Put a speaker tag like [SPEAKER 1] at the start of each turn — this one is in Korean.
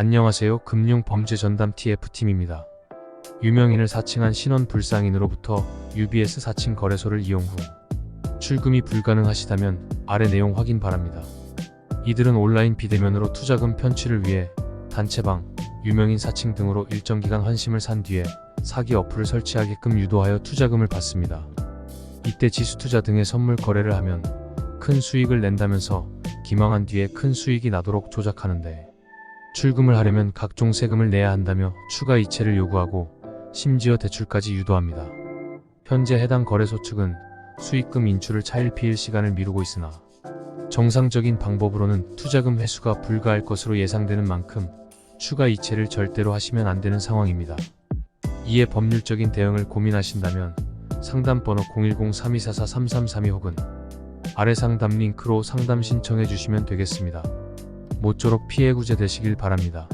[SPEAKER 1] 안녕하세요. 금융범죄전담 TF팀입니다. 유명인을 사칭한 신원 불상인으로부터 UBS 사칭 거래소를 이용 후 출금이 불가능하시다면 아래 내용 확인 바랍니다. 이들은 온라인 비대면으로 투자금 편취를 위해 단체방, 유명인 사칭 등으로 일정 기간 환심을 산 뒤에 사기 어플을 설치하게끔 유도하여 투자금을 받습니다. 이때 지수 투자 등의 선물 거래를 하면 큰 수익을 낸다면서 기망한 뒤에 큰 수익이 나도록 조작하는데 출금을 하려면 각종 세금을 내야 한다며 추가 이체를 요구하고 심지어 대출까지 유도합니다. 현재 해당 거래소 측은 수익금 인출을 차일피일 시간을 미루고 있으나 정상적인 방법으로는 투자금 회수가 불가할 것으로 예상되는 만큼 추가 이체를 절대로 하시면 안 되는 상황입니다. 이에 법률적인 대응을 고민하신다면 상담 번호 010-3244-3332 혹은 아래 상담 링크로 상담 신청해 주시면 되겠습니다. 모쪼록 피해 구제 되시길 바랍니다.